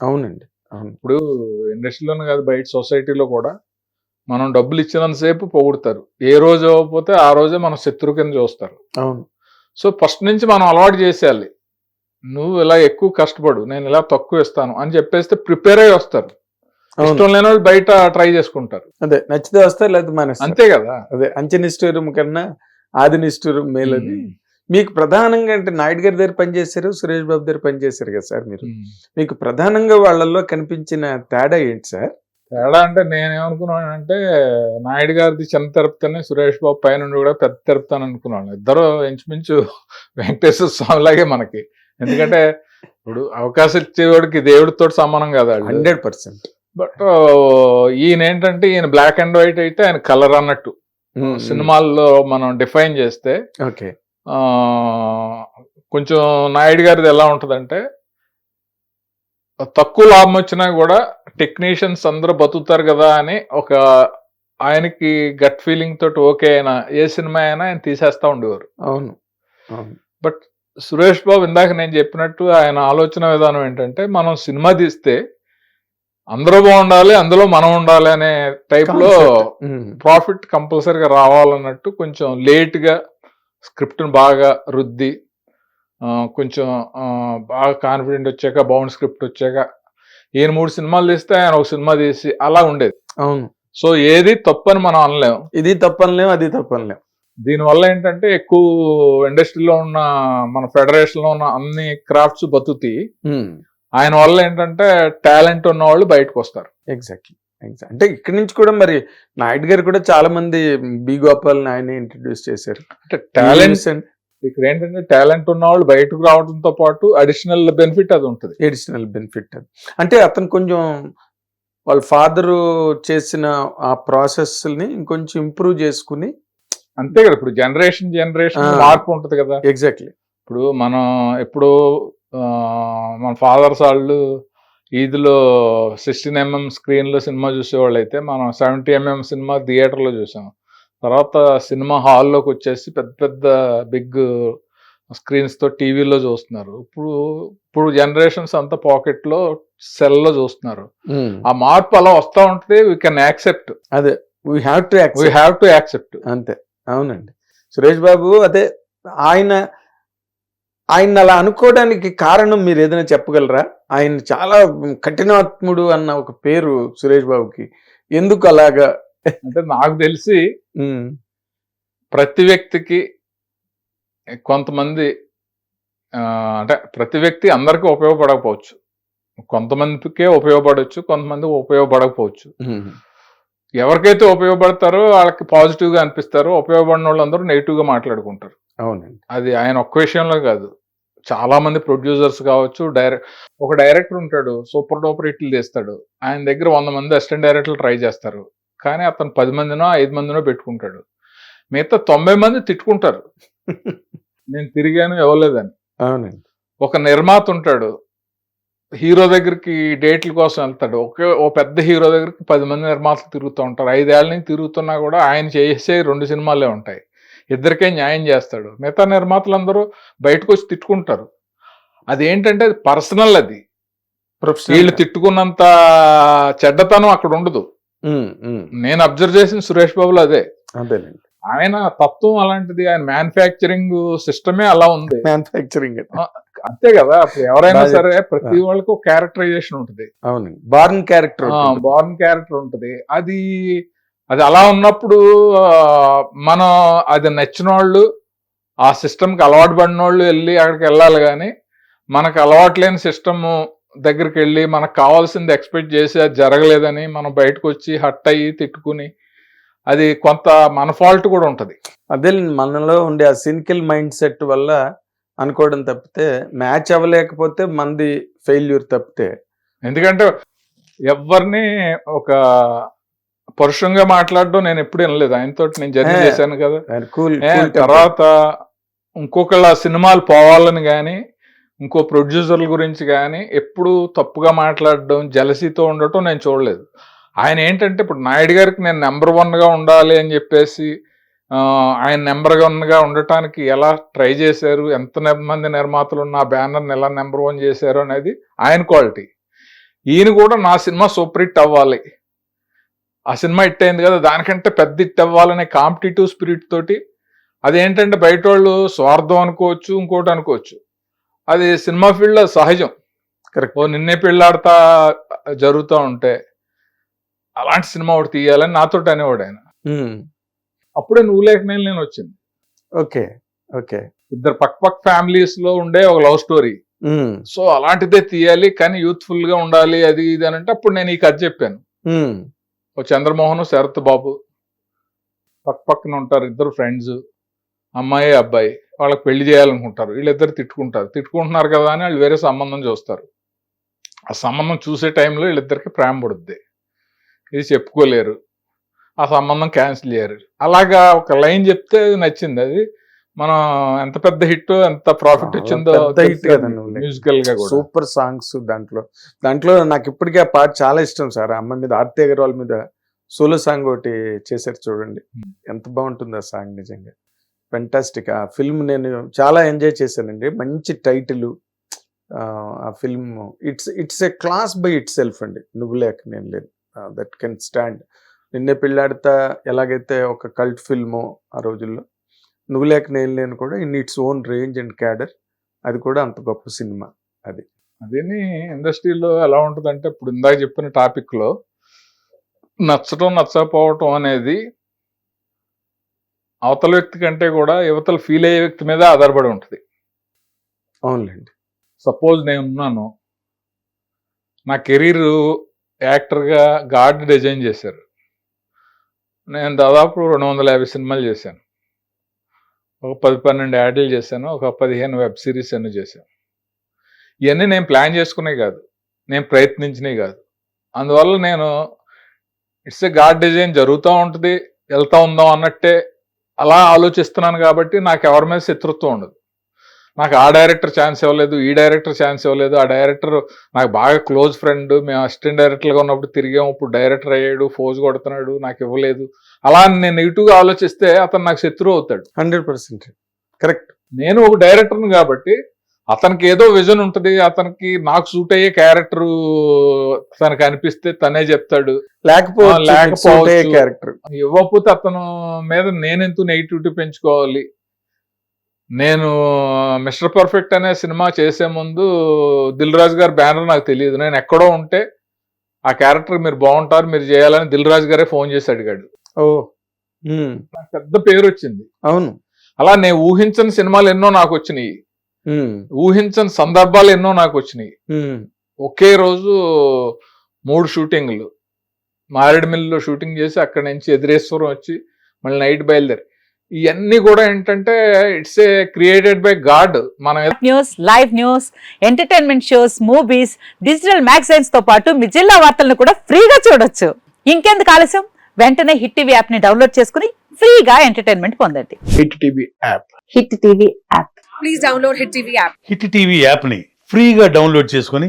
అవునండి. అవును. ఇప్పుడు ఇండస్ట్రీలోనే కాదు బయట సొసైటీలో కూడా మనం డబ్బులు ఇచ్చినంతసేపు పొగుడతారు. ఏ రోజు అవ్వకపోతే ఆ రోజే మన శత్రు కింద చూస్తారు. అవును. సో ఫస్ట్ నుంచి మనం అలవాటు చేసేయాలి. నువ్వు ఇలా ఎక్కువ కష్టపడు నేను ఇలా తక్కువ ఇస్తాను అని చెప్పేస్తే ప్రిపేర్ అయ్యి వస్తారు. అవును. ఇష్టం లేని వాళ్ళు బయట ట్రై చేసుకుంటారు. అదే నచ్చితే వస్తే లేదా మానేస్తారు. అంతే కదా. అదే అంచెనిష్ఠూరం కన్నా ఆది నిష్ఠూరం మేలని ఉమ్. మీకు ప్రధానంగా అంటే నాయుడు గారి దగ్గర పనిచేశారు సురేష్ బాబు దగ్గర పనిచేశారు కదా సార్ మీరు. మీకు ప్రధానంగా వాళ్ళల్లో కనిపించిన తేడా ఏంటి సార్? తేడా అంటే నేనేమనుకున్నానంటే నాయుడు గారిది చిన్న తిరుపతిని సురేష్ బాబు పైన కూడా పెద్ద తిరుపతి అని అనుకున్నాను. ఇద్దరు ఇంచుమించు వెంకటేశ్వర స్వామి లాగే మనకి. ఎందుకంటే ఇప్పుడు అవకాశం ఇచ్చేవాడికి దేవుడితో సమానం కదా. Hundred percent. బట్ ఈయన ఏంటంటే ఈయన బ్లాక్ అండ్ వైట్ అయితే ఆయన కలర్ అన్నట్టు. సినిమాల్లో మనం డిఫైన్ చేస్తే ఓకే. కొంచెం నాయుడు గారిది ఎలా ఉంటదంటే తక్కువ లాభం వచ్చినా కూడా టెక్నీషియన్స్ అందరూ బతుకుతారు కదా అని ఒక ఆయనకి గట్ ఫీలింగ్ తోటి ఓకే అయినా ఏ సినిమా అయినా ఆయన తీసేస్తా ఉండేవారు. అవును. అవును. సురేష్ బాబు ఇందాక నేను చెప్పినట్టు ఆయన ఆలోచన విధానం ఏంటంటే మనం సినిమా తీస్తే అందరూ బాగుండాలి అందులో మనం ఉండాలి అనే టైప్లో. ప్రాఫిట్ కంపల్సరీగా రావాలన్నట్టు కొంచెం లేట్ గా స్క్రిప్ట్ బాగా రుద్ది కొంచెం బాగా కాన్ఫిడెంట్ వచ్చాక బౌండ్ స్క్రిప్ట్ వచ్చాక ఈయన మూడు సినిమాలు తీస్తే ఆయన ఒక సినిమా తీసి అలా ఉండేది. అవును. సో ఏది తప్పని మనం అనలేం ఇది తప్పనిలేం అది తప్పనిలేం దీనివల్ల ఏంటంటే ఎక్కువ ఇండస్ట్రీలో ఉన్న మన ఫెడరేషన్లో ఉన్న అన్ని క్రాఫ్ట్స్ బతుకుతాయి. ఆయన వల్ల ఏంటంటే టాలెంట్ ఉన్న వాళ్ళు బయటకు వస్తారు ఎగ్జాక్ట్లీ ఎగ్జాక్ట్ అంటే ఇక్కడి నుంచి కూడా మరి నాయుడు గారు కూడా చాలా మంది బి గోపాల్ ఆయన ఇంట్రడ్యూస్ చేశారు. అంటే టాలెంట్ ఇక్కడ ఏంటంటే టాలెంట్ ఉన్న వాళ్ళు బయటకు రావడంతో పాటు అడిషనల్ బెనిఫిట్ అది ఉంటుంది. ఎడిషనల్ బెనిఫిట్ అది. అంటే అతను కొంచెం వాళ్ళ ఫాదరు చేసిన ఆ ప్రాసెస్ని ఇంకొంచెం ఇంప్రూవ్ చేసుకుని అంతే కదా ఇప్పుడు జనరేషన్ జనరేషన్. మార్పు ఉంటుంది కదా. ఎగ్జాక్ట్లీ ఇప్పుడు మనం ఎప్పుడు మన ఫాదర్స్ వాళ్ళు ఈదిలో సిక్స్టీన్ ఎంఎం స్క్రీన్లో సినిమా చూసేవాళ్ళు అయితే మనం సెవెంటీ ఎంఎం సినిమా థియేటర్లో చూసాం. తర్వాత సినిమా హాల్లోకి వచ్చేసి పెద్ద పెద్ద బిగ్ స్క్రీన్స్తో టీవీలో చూస్తున్నారు. ఇప్పుడు ఇప్పుడు జనరేషన్స్ అంతా పాకెట్లో సెల్లో చూస్తున్నారు ఆ మార్పు అలా వస్తా ఉంటే వీ కెన్ యాక్సెప్ట్ అదే we have to we have to accept అంతే అవునండి. సురేష్ బాబు అదే ఆయన ఆయన అలా అనుకోవడానికి కారణం మీరు ఏదైనా చెప్పగలరా? ఆయన చాలా కఠినాత్ముడు అన్న ఒక పేరు సురేష్ బాబుకి. ఎందుకు అలాగా? అంటే నాకు తెలిసి ప్రతి వ్యక్తికి కొంతమంది అంటే ప్రతి వ్యక్తి అందరికీ ఉపయోగపడకపోవచ్చు. కొంతమందికే ఉపయోగపడవచ్చు కొంతమందికి ఉపయోగపడకపోవచ్చు. ఎవరికైతే ఉపయోగపడతారో వాళ్ళకి పాజిటివ్గా అనిపిస్తారో ఉపయోగపడిన వాళ్ళందరూ నెగిటివ్గా మాట్లాడుకుంటారు. అవునండి. అది ఆయన ఒక్క విషయంలో కాదు. చాలా మంది ప్రొడ్యూసర్స్ కావచ్చు డైరెక్ట్ ఒక డైరెక్టర్ ఉంటాడు సూపర్ డూపర్ హిట్లు తీస్తాడు. ఆయన దగ్గర వంద మంది అసిస్టెంట్ డైరెక్టర్లు ట్రై చేస్తారు. కానీ అతను పది మందినో ఐదు మందినో పెట్టుకుంటాడు. మిగతా తొంభై మంది తిట్టుకుంటారు. నేను తిరిగాను ఇవ్వలేదని. అవునండి. ఒక నిర్మాత ఉంటాడు. హీరో దగ్గరికి డేట్ల కోసం వెళ్తాడు. ఒకే ఓ పెద్ద హీరో దగ్గరికి పది మంది నిర్మాతలు తిరుగుతూ ఉంటారు. ఐదేళ్ళ నుంచి తిరుగుతున్నా కూడా ఆయన చేసే రెండు సినిమాలే ఉంటాయి. ఇద్దరికే న్యాయం చేస్తాడు. మిగతా నిర్మాతలందరూ బయటకు వచ్చి తిట్టుకుంటారు. అది ఏంటంటే అది పర్సనల్ అది. వీళ్ళు తిట్టుకున్నంత చెడ్డతనం అక్కడ ఉండదు. నేను అబ్జర్వ్ చేసిన సురేష్ బాబులో అదే. ఆయన తత్వం అలాంటిది ఆయన మ్యానుఫ్యాక్చరింగ్ సిస్టమే అలా ఉంది. మ్యానుఫ్యాక్చరింగ్ అంతే కదా ఎవరైనా సరే ప్రతి వాళ్ళకి ఒక క్యారెక్టరైజేషన్ ఉంటుంది బార్న్ క్యారెక్టర్ బార్న్ క్యారెక్టర్ ఉంటుంది. అది అది అలా ఉన్నప్పుడు మనం అది నచ్చిన వాళ్ళు ఆ సిస్టమ్కి అలవాటు పడిన వాళ్ళు వెళ్ళి అక్కడికి వెళ్ళాలి కానీ మనకు అలవాటు లేని సిస్టమ్ దగ్గరికి వెళ్ళి మనకు కావాల్సింది ఎక్స్పెక్ట్ చేసి అది జరగలేదని మనం బయటకు వచ్చి హట్ అయ్యి తిట్టుకుని అది కొంత మన ఫాల్ట్ కూడా ఉంటుంది. అదే మనలో ఉండే ఆ సినికల్ మైండ్ సెట్ వల్ల అనుకోవడం తప్పితే మ్యాచ్ అవ్వలేకపోతే మంది ఫెయిల్యూర్ తప్పితే. ఎందుకంటే ఎవరిని ఒక పరుషంగా మాట్లాడడం నేను ఎప్పుడు వినలేదు. ఆయనతో నేను జర్నీ. చేశాను కదా. తర్వాత ఇంకొకళ్ళ సినిమాలు పోవాలని కానీ ఇంకో ప్రొడ్యూసర్ల గురించి కానీ ఎప్పుడు తప్పుగా మాట్లాడడం జలసీతో ఉండటం నేను చూడలేదు. ఆయన ఏంటంటే ఇప్పుడు నాయుడు గారికి నేను నెంబర్గా ఉండాలి అని చెప్పేసి ఆయన నెంబర్గా ఉండటానికి ఎలా ట్రై చేశారు ఎంత మంది నిర్మాతలు ఉన్న ఆ బ్యానర్ని ఎలా నెంబర్ వన్ చేశారు అనేది ఆయన క్వాలిటీ. ఈయన కూడా నా సినిమా సూపర్ హిట్ అవ్వాలి. ఆ సినిమా హిట్ అయింది కదా దానికంటే పెద్ద హిట్ అవ్వాలనే కాంపిటేటివ్ స్పిరిట్ తోటి అదేంటంటే బయట వాళ్ళు స్వార్థం అనుకోవచ్చు ఇంకోటి అనుకోవచ్చు. అది సినిమా ఫీల్డ్ సహజం. కరెక్ట్ ఓ నిన్నే పెళ్ళాడుతా జరుగుతూ ఉంటే అలాంటి సినిమా ఒకటి తీయాలని నాతోటి అనేవాడు ఆయన. అప్పుడే నువ్వు లేక నేను నేను వచ్చింది. Okay okay. ఇద్దరు పక్క పక్క ఫ్యామిలీస్లో ఉండే ఒక లవ్ స్టోరీ. సో అలాంటిదే తీయాలి కానీ యూత్ఫుల్గా ఉండాలి అది ఇది అని అంటే అప్పుడు నేను ఈ కథ చెప్పాను. చంద్రమోహన్ శరత్ బాబు పక్క పక్కన ఉంటారు ఇద్దరు ఫ్రెండ్స్ అమ్మాయి అబ్బాయి. వాళ్ళకి పెళ్ళి చేయాలనుకుంటారు. వీళ్ళిద్దరు తిట్టుకుంటారు. తిట్టుకుంటున్నారు కదా అని వాళ్ళు వేరే సంబంధం చూస్తారు. ఆ సంబంధం చూసే టైంలో వీళ్ళిద్దరికి ప్రేమ పడుద్ది. ఇది చెప్పుకోలేరు. ఆ సంబంధం క్యాన్సిల్ చేయరు. అలాగా ఒక లైన్ చెప్తే నచ్చింది. అది మనం ఎంత పెద్ద హిట్ ఎంత ప్రాఫిట్ వచ్చిందో లెక్క. మ్యూజికల్గా సూపర్ సాంగ్స్ దాంట్లో. దాంట్లో నాకు ఇప్పటికీ ఆ పాట చాలా ఇష్టం సార్. ఆ అమ్మాయి మీద ఆర్తి అగర్వాల్ మీద సోలో సాంగ్ ఒకటి చేశారు చూడండి. Hmm. ఎంత బాగుంటుంది ఆ సాంగ్ నిజంగా. ఫెంటాస్టిక్ ఆ ఫిల్మ్ నేను చాలా ఎంజాయ్ చేశానండి. మంచి టైటిల్ ఆ film it's it's a class by itself అండి. నువ్వు లేక నేను లేదు. దట్ కెన్ స్టాండ్ నిన్నే పెళ్ళాడితే ఎలాగైతే ఒక కల్ట్ ఫిల్మో ఆ రోజుల్లో. నువ్వు లేక నేను లేను కూడా in its own range and cadre. అది కూడా అంత గొప్ప సినిమా అదేని ఇండస్ట్రీలో ఎలా ఉంటుందంటే ఇప్పుడు ఇందాక చెప్పిన టాపిక్లో నచ్చటం నచ్చకపోవటం అనేది అవతల వ్యక్తి కంటే కూడా యువతలు ఫీల్ అయ్యే వ్యక్తి మీద ఆధారపడి ఉంటుంది. అవునులేండి. సపోజ్ నేను ఉన్నాను. నా కెరీర్ యాక్టర్గా గాడ్ డిజైన్ చేశారు. నేను దాదాపు రెండు వందల యాభై సినిమాలు చేశాను. ఒక పది పన్నెండు యాడ్లు చేశాను ఒక పదిహేను వెబ్ సిరీస్ అన్నీ చేశాను. ఇవన్నీ నేను ప్లాన్ చేసుకునే కాదు నేను ప్రయత్నించినవి కాదు. అందువల్ల నేను ఇట్స్ ఎ గాడ్ డిజైన్ జరుగుతూ ఉంటుంది వెళ్తూ ఉందాం అన్నట్టే అలా ఆలోచిస్తున్నాను కాబట్టి నాకు ఎవరి మీద శత్రుత్వం ఉండదు. నాకు ఆ డైరెక్టర్ ఛాన్స్ ఇవ్వలేదు ఈ డైరెక్టర్ ఛాన్స్ ఇవ్వలేదు. ఆ డైరెక్టర్ నాకు బాగా క్లోజ్ ఫ్రెండ్ మేము అసిస్టెంట్ డైరెక్టర్గా ఉన్నప్పుడు తిరిగాము ఇప్పుడు డైరెక్టర్ అయ్యాడు ఫోజ్ కొడుతున్నాడు నాకు ఇవ్వలేదు. అలా నేను నెగిటివ్గా ఆలోచిస్తే అతను నాకు శత్రువు అవుతాడు. Hundred percent. కరెక్ట్. నేను ఒక డైరెక్టర్ని కాబట్టి అతనికి ఏదో విజన్ ఉంటుంది అతనికి నాకు సూట్ అయ్యే క్యారెక్టర్ తనకు అనిపిస్తే తనే చెప్తాడు. లేకపోతే లేకపోవచ్చు. క్యారెక్టర్. ఇవ్వకపోతే అతను మీద నేనెంత నెగిటివిటీ పెంచుకోవాలి? నేను మిస్టర్ పర్ఫెక్ట్ అనే సినిమా చేసే ముందు దిల్ రాజు గారి బ్యానర్ నాకు తెలియదు. నేను ఎక్కడో ఉంటే ఆ క్యారెక్టర్ మీరు బాగుంటారు మీరు చేయాలని దిల్ రాజు గారే ఫోన్ చేసి అడిగాడు. ఓ నాకు పెద్ద పేరు వచ్చింది అవును. అలా నేను ఊహించని సినిమాలు ఎన్నో నాకు వచ్చినాయి. ఊహించని సందర్భాలు ఎన్నో నాకు వచ్చినాయి. ఒకే రోజు మూడు షూటింగ్లు. మారేడుమిల్లిలో షూటింగ్ చేసి అక్కడి నుంచి ఎదిరేశ్వరం వచ్చి మళ్ళీ నైట్ బయలుదేరి. ఇవన్నీ కూడా ఏంటంటే it's a created by God మనం news live news entertainment shows movies digital మ్యాగజైన్స్తో పాటు మీ జిల్లా వార్తలను కూడా ఫ్రీగా చూడొచ్చు. ఇంకెందుకు ఆలస్యం? వెంటనే హిట్ టీవీ యాప్ని డౌన్లోడ్ చేసుకుని ఫ్రీగా ఎంటర్టైన్మెంట్ పొందండి. Hit TV app hit TV app please download Hit TV app. Hit TV యాప్ని ఫ్రీగా డౌన్లోడ్ చేసుకొని